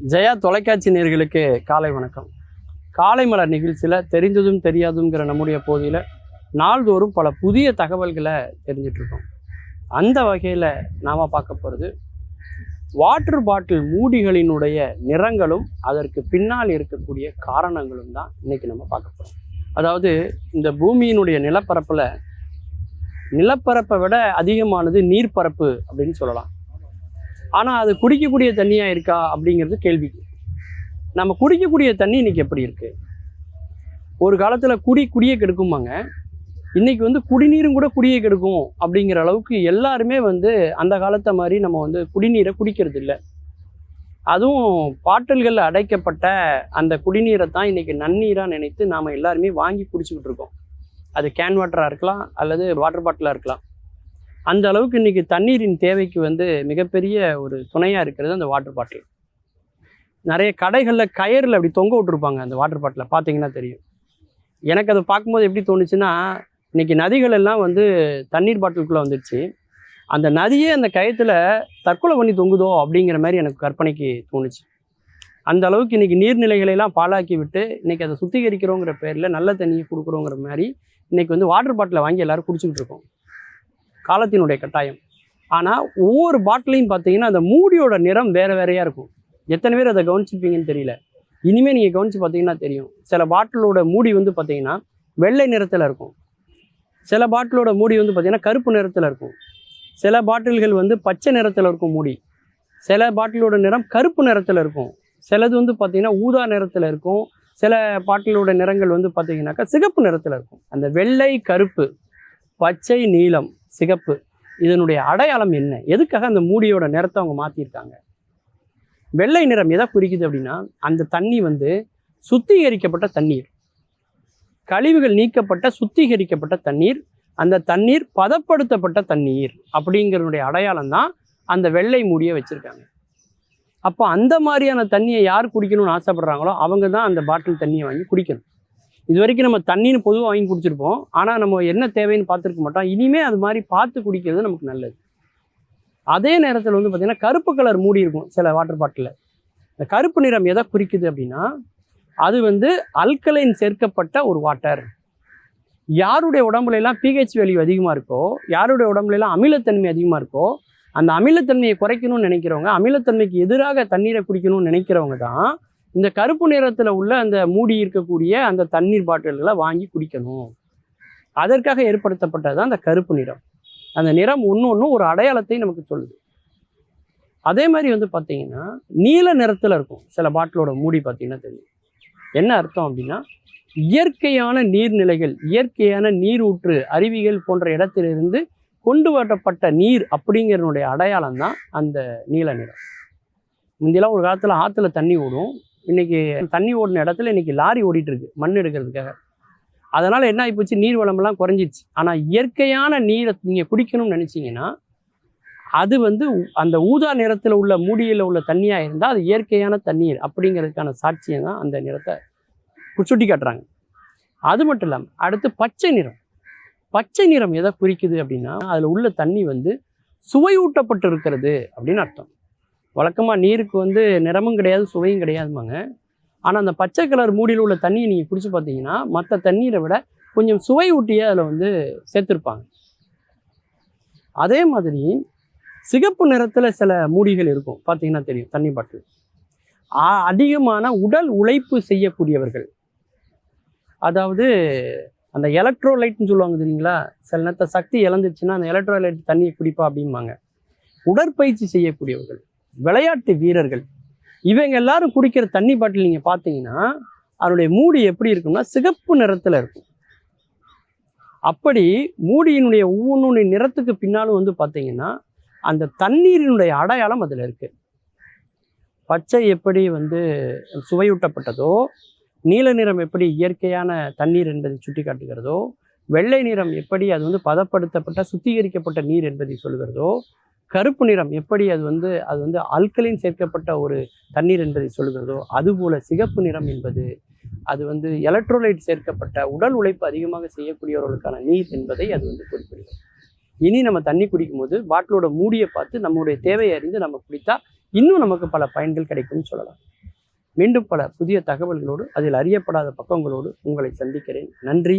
ஜெயா தொலைக்காட்சி நேர்களுக்கு காலை வணக்கம். காலை மலர் நிகழ்ச்சியில் தெரிந்ததும் தெரியாதுங்கிற நம்முடைய பகுதியில் நாள்தோறும் பல புதிய தகவல்களை தெரிஞ்சிட்ருக்கோம். அந்த வகையில் நாம் பார்க்க போகிறது வாட்டர் பாட்டில் மூடிகளினுடைய நிறங்களும் அதற்கு பின்னால் இருக்கக்கூடிய காரணங்களும் தான் இன்னைக்கு நம்ம பார்க்க போகிறோம் அதாவது இந்த பூமியினுடைய நிலப்பரப்பில் நிலப்பரப்பை விட அதிகமானது நீர்ப்பரப்பு அப்படின்னு சொல்லலாம். ஆனால் அது குடிக்கக்கூடிய தண்ணியாக இருக்கா அப்படிங்கிறது கேள்வி. நம்ம குடிக்கக்கூடிய தண்ணி இன்றைக்கி எப்படி இருக்குது ஒரு காலத்தில் குடி குடியை கெடுக்குமாங்க இன்றைக்கி வந்து குடிநீரும் கூட குடியை கெடுக்கும் அப்படிங்கிற அளவுக்கு எல்லாருமே வந்து அந்த காலத்தை மாதிரி நம்ம வந்து குடிநீரை குடிக்கிறது இல்லை அதுவும் பாட்டில்களில் அடைக்கப்பட்ட அந்த குடிநீரை தான் இன்றைக்கி நன்னீராக நினைத்து நாம் எல்லாருமே வாங்கி குடிச்சுக்கிட்டு இருக்கோம். அது கேன் வாட்டராக இருக்கலாம் அல்லது வாட்டர் பாட்டிலாக இருக்கலாம். அந்த அளவுக்கு இன்றைக்கி தண்ணீரின் தேவைக்கு வந்து மிகப்பெரிய ஒரு துணையாக இருக்கிறது அந்த வாட்டர் பாட்டில் நிறைய கடைகளில் கயரில் அப்படி தொங்க விட்டுருப்பாங்க அந்த வாட்டர் பாட்டிலை பார்த்தீங்கன்னா தெரியும். எனக்கு அதை பார்க்கும்போது எப்படி தோணுச்சுன்னா இன்றைக்கி நதிகள் எல்லாம் வந்து தண்ணீர் பாட்டிலுக்குள்ளே வந்துடுச்சு அந்த நதியே அந்த கயத்தில் தற்கொலை பண்ணி தொங்குதோ அப்படிங்கிற மாதிரி எனக்கு கற்பனைக்கு தோணுச்சு. அந்த அளவுக்கு இன்னைக்கு நீர்நிலைகளை எல்லாம் பாழாக்கி விட்டு இன்றைக்கி அதை சுத்திகரிக்கிறோங்கிற பேரில் நல்ல தண்ணியை கொடுக்குறோங்கிற மாதிரி இன்றைக்கி வந்து வாட்டர் பாட்டிலை வாங்கி எல்லோரும் குடிச்சுக்கிட்டு இருக்கோம். காலத்தினுடைய கட்டாயம். ஆனால் ஒவ்வொரு பாட்டிலையும் பார்த்தீங்கன்னா அந்த மூடியோட நிறம் வேறு வேறையாக இருக்கும். எத்தனை பேர் அதை கவனிச்சிருப்பீங்கன்னு தெரியல. இனிமேல் நீங்கள் கவனித்து பார்த்தீங்கன்னா தெரியும். சில பாட்டிலோட மூடி வந்து பார்த்தீங்கன்னா வெள்ளை நிறத்தில் இருக்கும். சில பாட்டிலோட மூடி வந்து பார்த்திங்கன்னா கருப்பு நிறத்தில் இருக்கும். சில பாட்டில்கள் வந்து பச்சை நிறத்தில் இருக்கும் மூடி. சில பாட்டிலோட நிறம் கருப்பு நிறத்தில் இருக்கும். சிலது வந்து பார்த்திங்கன்னா ஊதா நிறத்தில் இருக்கும். சில பாட்டிலோட நிறங்கள் வந்து பார்த்தீங்கன்னாக்கா சிகப்பு நிறத்தில் இருக்கும். அந்த வெள்ளை கருப்பு பச்சை நீலம் சிகப்பு. இதனுடைய அடையாளம் என்ன? எதுக்காக அந்த மூடியோட நிறத்தை அவங்க மாற்றிருக்காங்க வெள்ளை நிறம் எதை குறிக்குது அப்படின்னா அந்த தண்ணி வந்து சுத்திகரிக்கப்பட்ட தண்ணீர். கழிவுகள் நீக்கப்பட்ட சுத்திகரிக்கப்பட்ட தண்ணீர். அந்த தண்ணீர் பதப்படுத்தப்பட்ட தண்ணீர் அப்படிங்கிறனுடைய அடையாளம் தான் அந்த வெள்ளை மூடியை வச்சுருக்காங்க. அப்போ அந்த மாதிரியான தண்ணியை யார் குடிக்கணும்னு ஆசைப்படுறாங்களோ அவங்க தான் அந்த பாட்டில் தண்ணியை வாங்கி குடிக்கணும். இது வரைக்கும் நம்ம தண்ணின்னு பொதுவாக வாங்கி குடிச்சிருப்போம். ஆனால் நம்ம என்ன தேவைன்னு பார்த்துருக்க மாட்டோம். இனிமேல் அது மாதிரி பார்த்து குடிக்கிறது நமக்கு நல்லது. அதே நேரத்தில் வந்து பார்த்திங்கன்னா கருப்பு கலர் மூடி இருக்கும் சில வாட்டர் பாட்டிலில் இந்த கருப்பு நிறம் எதை குறிக்குது அப்படின்னா அது வந்து அல்கலைன் சேர்க்கப்பட்ட ஒரு வாட்டர் யாருடைய உடம்புலலாம் பிஹெச் வேல்யூ அதிகமாக இருக்கோ யாருடைய உடம்புலலாம் அமிலத்தன்மை அதிகமாக இருக்கோ அந்த அமிலத்தன்மையை குறைக்கணும்னு நினைக்கிறவங்க அமிலத்தன்மைக்கு எதிராக தண்ணீரை குடிக்கணும்னு நினைக்கிறவங்க தான் இந்த கருப்பு நிறத்தில் உள்ள அந்த மூடி இருக்கக்கூடிய அந்த தண்ணீர் பாட்டில்களை வாங்கி குடிக்கணும். அதற்காக ஏற்படுத்தப்பட்டது தான் அந்த கருப்பு நிறம். அந்த நிறம் ஒன்று ஒன்றும் ஒரு அடையாளத்தை நமக்கு சொல்லுது. அதே மாதிரி வந்து பார்த்தீங்கன்னா நீல நிறத்தில் இருக்கும் சில பாட்டிலோட மூடி பார்த்தீங்கன்னா தெரியும். என்ன அர்த்தம் அப்படின்னா இயற்கையான நீர்நிலைகள் இயற்கையான நீரூற்று அருவிகள் போன்ற இடத்திலிருந்து கொண்டு வரப்பட்ட நீர் அப்படிங்கிறனுடைய அடையாளம் தான் அந்த நீல நிறம். முந்தியெல்லாம் ஒரு காலத்தில் ஆற்றுல தண்ணி ஓடும். இன்றைக்கி தண்ணி ஓடின இடத்துல இன்றைக்கி லாரி ஓடிட்டுருக்கு மண் எடுக்கிறதுக்காக. அதனால் என்ன ஆகிப்போச்சு நீர் வளமெல்லாம் குறைஞ்சிச்சு ஆனால் இயற்கையான நீரை நீங்கள் குடிக்கணும்னு நினச்சிங்கன்னா அது வந்து அந்த ஊதா நிறத்தில் உள்ள மூடியில் உள்ள தண்ணியாக இருந்தால் அது இயற்கையான தண்ணீர் அப்படிங்கிறதுக்கான சாட்சியம் தான் அந்த நிறத்தை சுட்டி காட்டுறாங்க. அது மட்டும் இல்லாமல் அடுத்து பச்சை நிறம். பச்சை நிறம் எதை குறிக்குது அப்படின்னா அதில் உள்ள தண்ணி வந்து சுவையூட்டப்பட்டு இருக்கிறது அப்படின்னு அர்த்தம். வழக்கமாக நீருக்கு வந்து நிறமும் கிடையாது சுவையும் கிடையாதுமாங்க ஆனால் அந்த பச்சை கலர் மூடியில் உள்ள தண்ணியை நீங்கள் குடிச்சு பார்த்தீங்கன்னா மற்ற தண்ணீரை விட கொஞ்சம் சுவை ஊட்டியே அதில் வந்து சேர்த்துருப்பாங்க. அதே மாதிரி சிகப்பு நிறத்தில் சில மூடிகள் இருக்கும். பார்த்தீங்கன்னா தெரியும் தண்ணி பாட்டில். அதிகமான உடல் உழைப்பு செய்யக்கூடியவர்கள். அதாவது அந்த எலக்ட்ரோலைட்னு சொல்லுவாங்க தெரியுங்களா? சில நேரத்தில் சக்தி இழந்துச்சுன்னா அந்த எலக்ட்ரோலைட் தண்ணியை குடிப்பா அப்படிம்பாங்க. உடற்பயிற்சி செய்யக்கூடியவர்கள். விளையாட்டு வீரர்கள். இவங்க எல்லாரும் குடிக்கிற தண்ணி பாட்டில் நீங்கள் பார்த்தீங்கன்னா அதனுடைய மூடி எப்படி இருக்கும்னா சிகப்பு நிறத்தில் இருக்கும். அப்படி மூடியினுடைய ஒவ்வொன்றுடைய நிறத்துக்கு பின்னாலும் வந்து பார்த்தீங்கன்னா அந்த தண்ணீரினுடைய அடையாளம் அதில் இருக்குது பச்சை எப்படி வந்து சுவையூட்டப்பட்டதோ நீல நிறம் எப்படி இயற்கையான தண்ணீர் என்பதை சுட்டி காட்டுகிறதோ வெள்ளை நிறம் எப்படி அது வந்து பதப்படுத்தப்பட்ட சுத்திகரிக்கப்பட்ட நீர் என்பதை சொல்கிறதோ கருப்பு நிறம் எப்படி அது வந்து அது வந்து அல்கலின் சேர்க்கப்பட்ட ஒரு தண்ணீர் என்பதை சொல்கிறதோ அதுபோல் சிகப்பு நிறம் என்பது அது வந்து எலக்ட்ரோலைட் சேர்க்கப்பட்ட உடல் உழைப்பு அதிகமாக செய்யக்கூடியவர்களுக்கான நீர் என்பதை அது வந்து குறிப்பிடுகிறது. இனி நம்ம தண்ணி குடிக்கும்போது பாட்டிலோட மூடியை பார்த்து நம்மளுடைய தேவையை அறிந்து நம்ம குடித்தா இன்னும் நமக்கு பல பயன்கள் கிடைக்கும்னு சொல்லலாம். மீண்டும் பல புதிய தகவல்களோடு அதில் அறியப்படாத பக்கங்களோடு உங்களை சந்திக்கிறேன். நன்றி